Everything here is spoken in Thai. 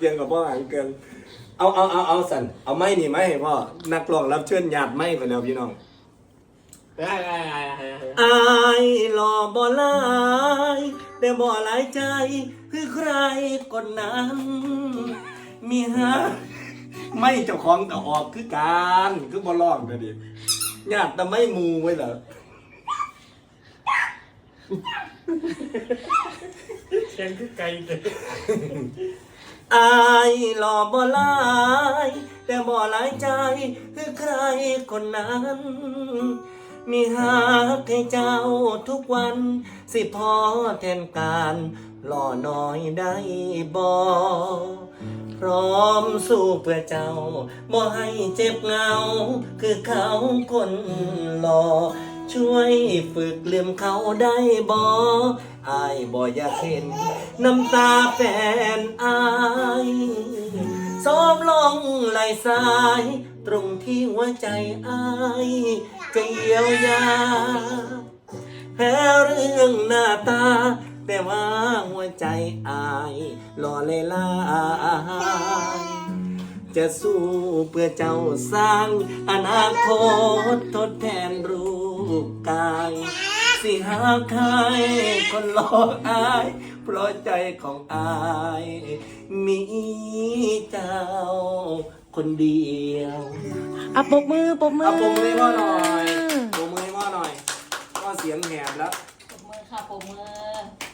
เกียงกับพ่อหางเกินเอาเอาเอาเอาสันเอาไม้นี่ไม้ให้พ่อนักร้องรับเชิญหยาดไม้ไปแล้วพี่น้องได้ได้ได้ได้ได้อายหล่อบ่หลายแต่บ่หลายใจ คือใครคนนั้น มีฮะไม่เจ้าของแต่ออกคือการคือบ่ร้องแต่ดิญาติแต่ไม่มูไว้เหรอเสียงคือไกลเลย อายหล่อบ่หลาย แต่บ่หลายใจคือใครคนนั้น มีหักให้เจ้าทุกวัน สิพอแทนการหล่อน้อยได้บ่พร้อมสู้เพื่อเจ้าบ่ให้เจ็บเหงา คือเขาคนหล่อ ช่วยฝึกลืมเขาได้บ่อายบ่อยากเห็น น้ำตาแฟนอายซอมลงไหลสาย ตรงที่หัวใจอายจะเยียวยาแพ้เรื่องหน้าตา แต่ว่าหัวใจอายหล่อเลยลายจะสู้เพื่อเจ้าสร้างอนาคตทดแทนรู ปกาย สิหาใครคนหลอกอาย เพราะใจของอาย มีเจ้าคนเดียวอะปรบมือปรบมือเอาปมมือให้พ่อหน่อยปมมือให้พ่อหน่อยพ่อเสียงแหบแล้ว ปรบมือค่ะปรบมือ